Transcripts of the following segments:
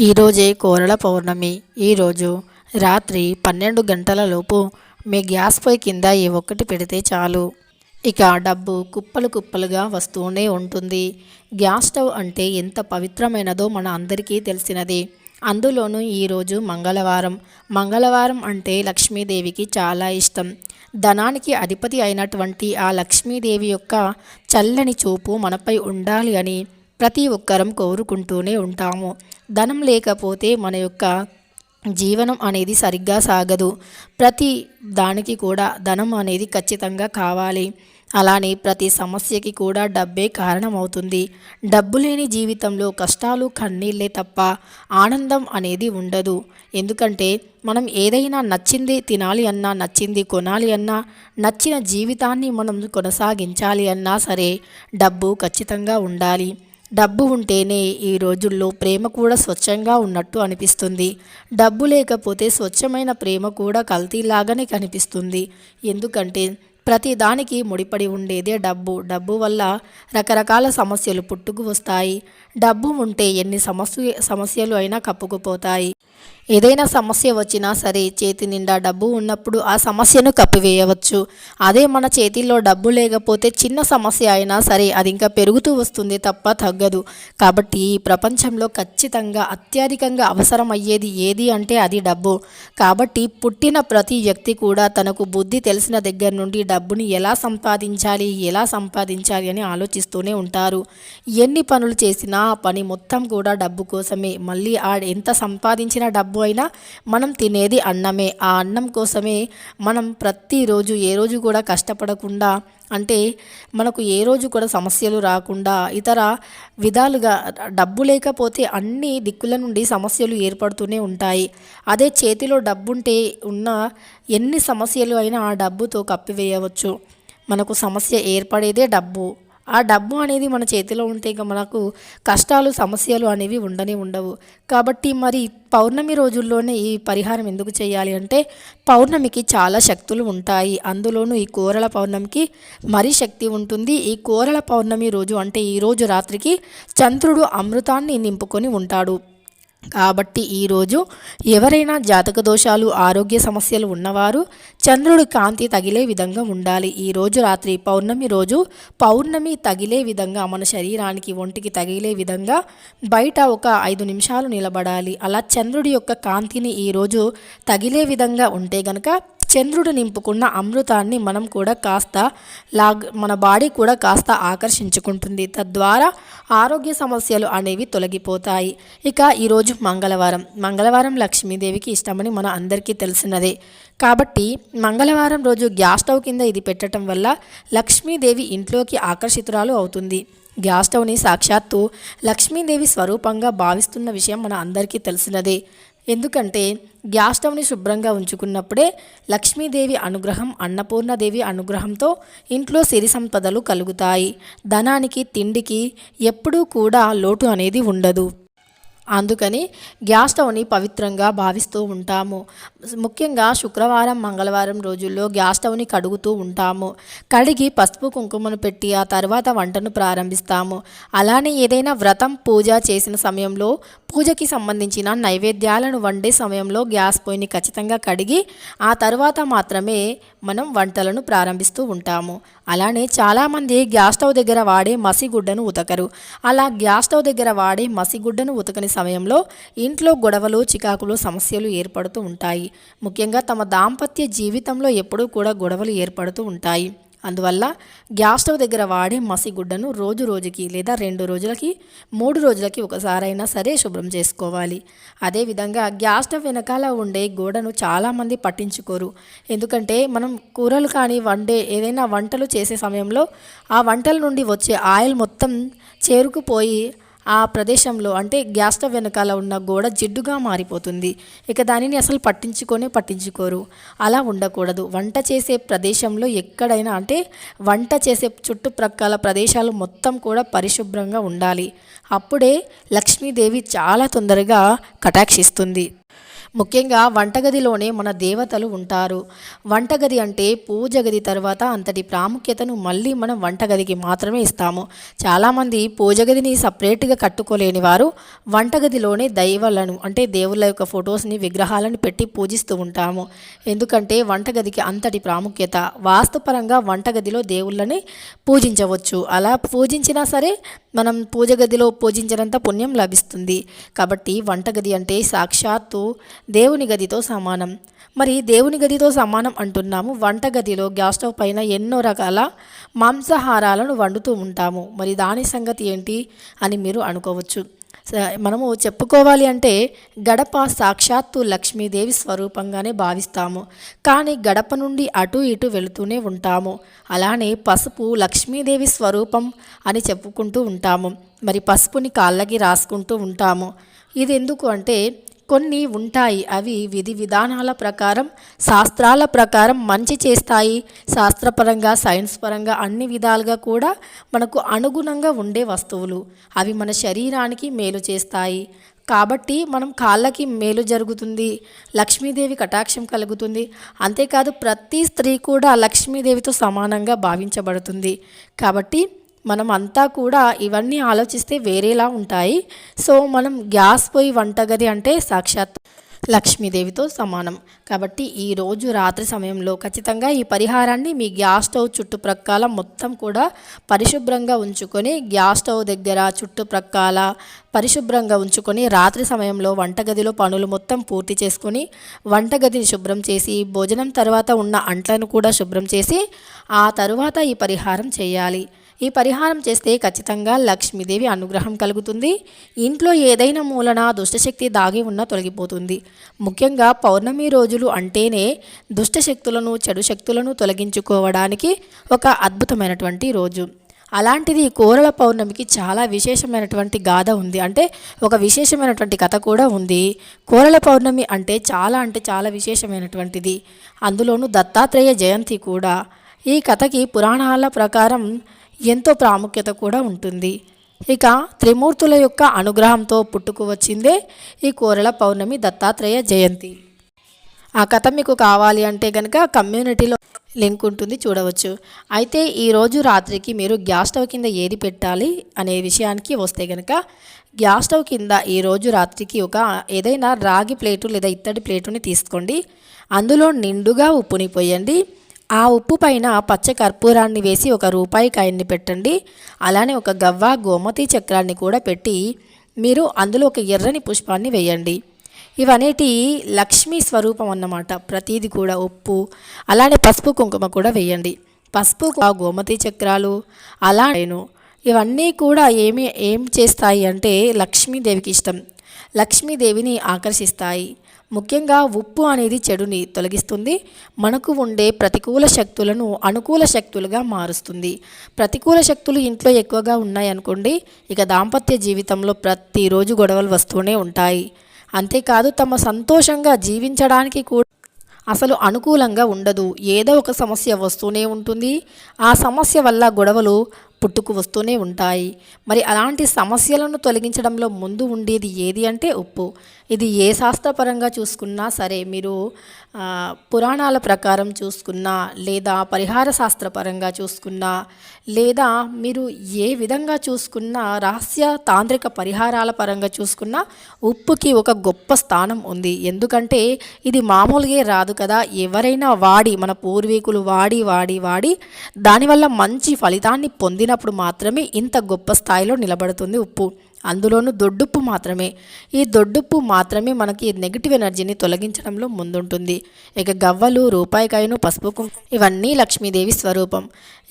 ఈరోజే కోరల పౌర్ణమి. ఈరోజు రాత్రి పన్నెండు గంటలలోపు మీ గ్యాస్ పొయ్యి కింద ఏ ఒక్కటి పెడితే చాలు. ఇక డబ్బు కుప్పలు కుప్పలుగా వస్తూనే ఉంటుంది. గ్యాస్ స్టవ్ అంటే ఎంత పవిత్రమైనదో మన అందరికీ తెలిసినదే. అందులోనూ ఈరోజు మంగళవారం. మంగళవారం అంటే లక్ష్మీదేవికి చాలా ఇష్టం. ధనానికి అధిపతి అయినటువంటి ఆ లక్ష్మీదేవి యొక్క చల్లని చూపు మనపై ఉండాలి అని ప్రతి ఒక్కరం కోరుకుంటూనే ఉంటాము. ధనం లేకపోతే మన యొక్క జీవనం అనేది సరిగ్గా సాగదు. ప్రతి దానికి కూడా ధనం అనేది ఖచ్చితంగా కావాలి. అలానే ప్రతి సమస్యకి కూడా డబ్బే కారణమవుతుంది. డబ్బు లేని జీవితంలో కష్టాలు కన్నీళ్ళే తప్ప ఆనందం అనేది ఉండదు. ఎందుకంటే మనం ఏదైనా నచ్చింది తినాలి అన్నా నచ్చింది కొనాలి అన్నా నచ్చిన జీవితాన్ని మనం కొనసాగించాలి అన్నా సరే డబ్బు ఖచ్చితంగా ఉండాలి. డబ్బు ఉంటేనే ఈ రోజుల్లో ప్రేమ కూడా స్వచ్ఛంగా ఉన్నట్టు అనిపిస్తుంది. డబ్బు లేకపోతే స్వచ్ఛమైన ప్రేమ కూడా కల్తీలాగానే కనిపిస్తుంది. ఎందుకంటే ప్రతి దానికి ముడిపడి ఉండేదే డబ్బు. డబ్బు వల్ల రకరకాల సమస్యలు పుట్టుకు వస్తాయి. డబ్బు ఉంటే ఎన్ని సమస్య సమస్యలు అయినా కప్పుకుపోతాయి. ఏదైనా సమస్య వచ్చినా సరే చేతి నిండా డబ్బు ఉన్నప్పుడు ఆ సమస్యను కప్పివేయవచ్చు. అదే మన చేతిలో డబ్బు లేకపోతే చిన్న సమస్య అయినా సరే అది ఇంకా పెరుగుతూ వస్తుంది తప్ప తగ్గదు. కాబట్టి ఈ ప్రపంచంలో ఖచ్చితంగా అత్యధికంగా అవసరం అయ్యేది ఏది అంటే అది డబ్బు. కాబట్టి పుట్టిన ప్రతి వ్యక్తి కూడా తనకు బుద్ధి తెలిసిన దగ్గర నుండి డబ్బుని ఎలా సంపాదించాలి ఎలా సంపాదించాలి అని ఆలోచిస్తూనే ఉంటారు. ఎన్ని పనులు చేసినా ఆ పని మొత్తం కూడా డబ్బు కోసమే. మళ్ళీ ఆ ఎంత సంపాదించిన డబ్బు అయినా మనం తినేది అన్నమే. ఆ అన్నం కోసమే మనం ప్రతిరోజు ఏ రోజు కూడా కష్టపడకుండా అంటే మనకు ఏ రోజు కూడా సమస్యలు రాకుండా ఇతర విధాలుగా డబ్బు లేకపోతే అన్ని దిక్కుల నుండి సమస్యలు ఏర్పడుతూనే ఉంటాయి. అదే చేతిలో డబ్బుంటే ఉన్న ఎన్ని సమస్యలు అయినా ఆ డబ్బుతో కప్పివేయవచ్చు. మనకు సమస్య ఏర్పడేదే డబ్బు. ఆ డబ్బు అనేది మన చేతిలో ఉంటే ఇక మనకు కష్టాలు సమస్యలు అనేవి ఉండనే ఉండవు. కాబట్టి మరి పౌర్ణమి రోజుల్లోనే ఈ పరిహారం ఎందుకు చేయాలి అంటే పౌర్ణమికి చాలా శక్తులు ఉంటాయి. అందులోనూ ఈ కోరల పౌర్ణమికి మరీ శక్తి ఉంటుంది. ఈ కోరల పౌర్ణమి రోజు అంటే ఈ రోజు రాత్రికి చంద్రుడు అమృతాన్ని నింపుకొని ఉంటాడు. కాబట్టి ఈరోజు ఎవరైనా జాతక దోషాలు ఆరోగ్య సమస్యలు ఉన్నవారు చంద్రుడి కాంతి తగిలే విధంగా ఉండాలి. ఈరోజు రాత్రి పౌర్ణమి రోజు పౌర్ణమి తగిలే విధంగా మన శరీరానికి ఒంటికి తగిలే విధంగా బయట ఒక ఐదు నిమిషాలు నిలబడాలి. అలా చంద్రుడి యొక్క కాంతిని ఈరోజు తగిలే విధంగా ఉంటే గనక చంద్రుడు నింపుకున్న అమృతాన్ని మనం కూడా కాస్త లాగ్ మన బాడీ కూడా కాస్త ఆకర్షించుకుంటుంది. తద్వారా ఆరోగ్య సమస్యలు అనేవి తొలగిపోతాయి. ఇక ఈరోజు మంగళవారం. మంగళవారం లక్ష్మీదేవికి ఇష్టమని మన అందరికీ తెలిసినదే. కాబట్టి మంగళవారం రోజు గ్యాస్ స్టవ్ కింద ఇది పెట్టడం వల్ల లక్ష్మీదేవి ఇంట్లోకి ఆకర్షితురాలు అవుతుంది. గ్యాస్ స్టవ్ని సాక్షాత్తు లక్ష్మీదేవి స్వరూపంగా భావిస్తున్న విషయం మన అందరికీ తెలిసినదే. ఎందుకంటే గ్యాస్ స్టవ్ని శుభ్రంగా ఉంచుకున్నప్పుడే లక్ష్మీదేవి అనుగ్రహం అన్నపూర్ణదేవి అనుగ్రహంతో ఇంట్లో సిరి సంపదలు కలుగుతాయి. ధనానికి తిండికి ఎప్పుడూ కూడా లోటు అనేది ఉండదు. అందుకని గ్యాస్ స్టవ్ని పవిత్రంగా భావిస్తూ ఉంటాము. ముఖ్యంగా శుక్రవారం మంగళవారం రోజుల్లో గ్యాస్ స్టవ్ని కడుగుతూ ఉంటాము. కడిగి పసుపు కుంకుమను పెట్టి ఆ తర్వాత వంటను ప్రారంభిస్తాము. అలానే ఏదైనా వ్రతం పూజ చేసిన సమయంలో పూజకి సంబంధించిన నైవేద్యాలను వండే సమయంలో గ్యాస్ పొయ్యిని ఖచ్చితంగా కడిగి ఆ తర్వాత మాత్రమే మనం వంటలను ప్రారంభిస్తూ ఉంటాము. అలానే చాలామంది గ్యాస్ స్టవ్ దగ్గర వాడే మసిగుడ్డను ఉతకరు. అలా గ్యాస్ స్టవ్ దగ్గర వాడే మసిగుడ్డను ఉతకని సమయంలో ఇంట్లో గొడవలు చికాకులు సమస్యలు ఏర్పడుతూ ఉంటాయి. ముఖ్యంగా తమ దాంపత్య జీవితంలో ఎప్పుడూ కూడా గొడవలు ఏర్పడుతూ ఉంటాయి. అందువల్ల గ్యాస్ స్టవ్ దగ్గర వాడే మసిగుడ్డను రోజు రోజుకి లేదా రెండు రోజులకి మూడు రోజులకి ఒకసారైనా సరే శుభ్రం చేసుకోవాలి. అదేవిధంగా గ్యాస్ స్టవ్ వెనకాల ఉండే గోడను చాలామంది పట్టించుకోరు. ఎందుకంటే మనం కూరలు కానీ వండే ఏదైనా వంటలు చేసే సమయంలో ఆ వంటల నుండి వచ్చే ఆయిల్ మొత్తం చేరుకుపోయి ఆ ప్రదేశంలో అంటే గ్యాస్ స్టవ్ వెనకాల ఉన్న గోడ జిడ్డుగా మారిపోతుంది. ఇక దానిని అసలు పట్టించుకొనే పట్టించుకోరు. అలా ఉండకూడదు. వంట చేసే ప్రదేశంలో ఎక్కడైనా అంటే వంట చేసే చుట్టుప్రక్కల ప్రదేశాలు మొత్తం కూడా పరిశుభ్రంగా ఉండాలి. అప్పుడే లక్ష్మీదేవి చాలా తొందరగా కటాక్షిస్తుంది. ముఖ్యంగా వంటగదిలోనే మన దేవతలు ఉంటారు. వంటగది అంటే పూజ గది తర్వాత అంతటి ప్రాముఖ్యతను మళ్ళీ మనం వంటగదికి మాత్రమే ఇస్తాము. చాలామంది పూజ గదిని సపరేట్గా కట్టుకోలేని వారు వంటగదిలోనే దైవాలను అంటే దేవుళ్ళ యొక్క ఫొటోస్ని విగ్రహాలను పెట్టి పూజిస్తూ ఉంటాము. ఎందుకంటే వంటగదికి అంతటి ప్రాముఖ్యత వాస్తుపరంగా వంటగదిలో దేవుళ్ళని పూజించవచ్చు. అలా పూజించినా సరే మనం పూజ గదిలో పూజించినంత పుణ్యం లభిస్తుంది. కాబట్టి వంటగది అంటే సాక్షాత్తు దేవుని గదితో సమానం. మరి దేవుని గదితో సమానం అంటున్నాము. వంటగదిలో గ్యాస్ స్టవ్ పైన ఎన్నో రకాల మాంసాహారాలను వండుతూ ఉంటాము. మరి దాని సంగతి ఏంటి అని మీరు అనుకోవచ్చు. స- మనము చెప్పుకోవాలి అంటే గడప సాక్షాత్తు లక్ష్మీదేవి స్వరూపంగానే భావిస్తాము. కానీ గడప నుండి అటు ఇటు వెళుతూనే ఉంటాము. అలానే పసుపు లక్ష్మీదేవి స్వరూపం అని చెప్పుకుంటూ ఉంటాము. మరి పసుపుని కాళ్ళకి రాసుకుంటూ ఉంటాము. ఇది ఎందుకు అంటే కొన్ని ఉంటాయి. అవి విధి విధానాల ప్రకారం శాస్త్రాల ప్రకారం మంచి చేస్తాయి. శాస్త్రపరంగా సైన్స్ పరంగా అన్ని విధాలుగా కూడా మనకు అనుగుణంగా ఉండే వస్తువులు. అవి మన శరీరానికి మేలు చేస్తాయి. కాబట్టి మనం కాళ్ళకి మేలు జరుగుతుంది. లక్ష్మీదేవి కటాక్షం కలుగుతుంది. అంతేకాదు ప్రతి స్త్రీ కూడా లక్ష్మీదేవితో సమానంగా భావించబడుతుంది. కాబట్టి మనం అంతా కూడా ఇవన్నీ ఆలోచిస్తే వేరేలా ఉంటాయి. సో మనం గ్యాస్ పొయ్యి వంటగది అంటే సాక్షాత్ లక్ష్మీదేవితో సమానం. కాబట్టి ఈ రోజు రాత్రి సమయంలో ఖచ్చితంగా ఈ పరిహారాన్ని మీ గ్యాస్ స్టవ్ చుట్టుప్రక్కల మొత్తం కూడా పరిశుభ్రంగా ఉంచుకొని గ్యాస్ స్టవ్ దగ్గర చుట్టుప్రక్కల పరిశుభ్రంగా ఉంచుకొని రాత్రి సమయంలో వంటగదిలో పనులు మొత్తం పూర్తి చేసుకొని వంటగదిని శుభ్రం చేసి భోజనం తర్వాత ఉన్న అంట్లను కూడా శుభ్రం చేసి ఆ తరువాత ఈ పరిహారం చేయాలి. ఈ పరిహారం చేస్తే ఖచ్చితంగా లక్ష్మీదేవి అనుగ్రహం కలుగుతుంది. ఇంట్లో ఏదైనా మూలన దుష్టశక్తి దాగి ఉన్న తొలగిపోతుంది. ముఖ్యంగా పౌర్ణమి రోజులు అంటేనే దుష్టశక్తులను చెడు శక్తులను తొలగించుకోవడానికి ఒక అద్భుతమైనటువంటి రోజు. అలాంటిది కోరల పౌర్ణమికి చాలా విశేషమైనటువంటి గాథ ఉంది. అంటే ఒక విశేషమైనటువంటి కథ కూడా ఉంది. కోరల పౌర్ణమి అంటే చాలా అంటే చాలా విశేషమైనటువంటిది. అందులోనూ దత్తాత్రేయ జయంతి కూడా. ఈ కథకి పురాణాల ప్రకారం ఎంతో ప్రాముఖ్యత కూడా ఉంటుంది. ఇక త్రిమూర్తుల యొక్క అనుగ్రహంతో పుట్టుకు వచ్చిందే ఈ కోరల పౌర్ణమి దత్తాత్రేయ జయంతి. ఆ కథ మీకు కావాలి అంటే కనుక కమ్యూనిటీలో లింక్ ఉంటుంది చూడవచ్చు. అయితే ఈరోజు రాత్రికి మీరు గ్యాస్ స్టవ్ కింద ఏది పెట్టాలి అనే విషయానికి వస్తే కనుక గ్యాస్ స్టవ్ కింద ఈరోజు రాత్రికి ఒక ఏదైనా రాగి ప్లేటు లేదా ఇత్తడి ప్లేటుని తీసుకోండి. అందులో నిండుగా ఉప్పుని పోయండి. ఆ ఉప్పు పైన పచ్చ కర్పూరాన్ని వేసి ఒక రూపాయి కాయన్ని పెట్టండి. అలానే ఒక గవ్వ గోమతి చక్రాన్ని కూడా పెట్టి మీరు అందులో ఒక ఎర్రని పుష్పాన్ని వేయండి. ఇవనేటి లక్ష్మీ స్వరూపం అన్నమాట. ప్రతీది కూడా ఉప్పు అలానే పసుపు కుంకుమ కూడా వేయండి. పసుపు ఆ గోమతి చక్రాలు అలానేను ఇవన్నీ కూడా ఏమి ఏం చేస్తాయి అంటే లక్ష్మీదేవికి ఇష్టం. లక్ష్మీదేవిని ఆకర్షిస్తాయి. ముఖ్యంగా ఉప్పు అనేది చెడుని తొలగిస్తుంది. మనకు ఉండే ప్రతికూల శక్తులను అనుకూల శక్తులుగా మారుస్తుంది. ప్రతికూల శక్తులు ఇంట్లో ఎక్కువగా ఉన్నాయనుకోండి ఇక దాంపత్య జీవితంలో ప్రతిరోజు గొడవలు వస్తూనే ఉంటాయి. అంతేకాదు తమ సంతోషంగా జీవించడానికి కూడా అసలు అనుకూలంగా ఉండదు. ఏదో ఒక సమస్య వస్తూనే ఉంటుంది. ఆ సమస్య వల్ల గొడవలు పుట్టుకు వస్తూనే ఉంటాయి. మరి అలాంటి సమస్యలను తొలగించడంలో ముందు ఉండేది ఏది అంటే ఉప్పు. ఇది ఏ శాస్త్రపరంగా చూసుకున్నా సరే మీరు పురాణాల ప్రకారం చూసుకున్నా లేదా పరిహార శాస్త్రపరంగా చూసుకున్నా లేదా మీరు ఏ విధంగా చూసుకున్నా రహస్య తాంత్రిక పరిహారాల పరంగా చూసుకున్నా ఉప్పుకి ఒక గొప్ప స్థానం ఉంది. ఎందుకంటే ఇది మామూలుగా రాదు కదా. ఎవరైనా వాడి మన పూర్వీకులు వాడి వాడి వాడి దానివల్ల మంచి ఫలితాన్ని పొంది పొందినప్పుడు మాత్రమే ఇంత గొప్ప స్థాయిలో నిలబడుతుంది ఉప్పు. అందులోనూ దొడ్డుప్పు మాత్రమే. ఈ దొడ్డుప్పు మాత్రమే మనకి నెగిటివ్ ఎనర్జీని తొలగించడంలో ముందుంటుంది. ఇక గవ్వలు రూపాయికాయను పసుపు కుంకుమ ఇవన్నీ లక్ష్మీదేవి స్వరూపం.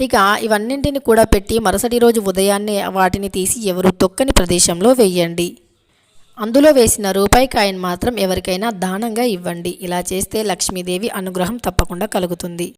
ఇక ఇవన్నింటిని కూడా పెట్టి మరుసటి రోజు ఉదయాన్నే వాటిని తీసి ఎవరు తొక్కని ప్రదేశంలో వేయండి. అందులో వేసిన రూపాయి కాయను మాత్రం ఎవరికైనా దానంగా ఇవ్వండి. ఇలా చేస్తే లక్ష్మీదేవి అనుగ్రహం తప్పకుండా కలుగుతుంది.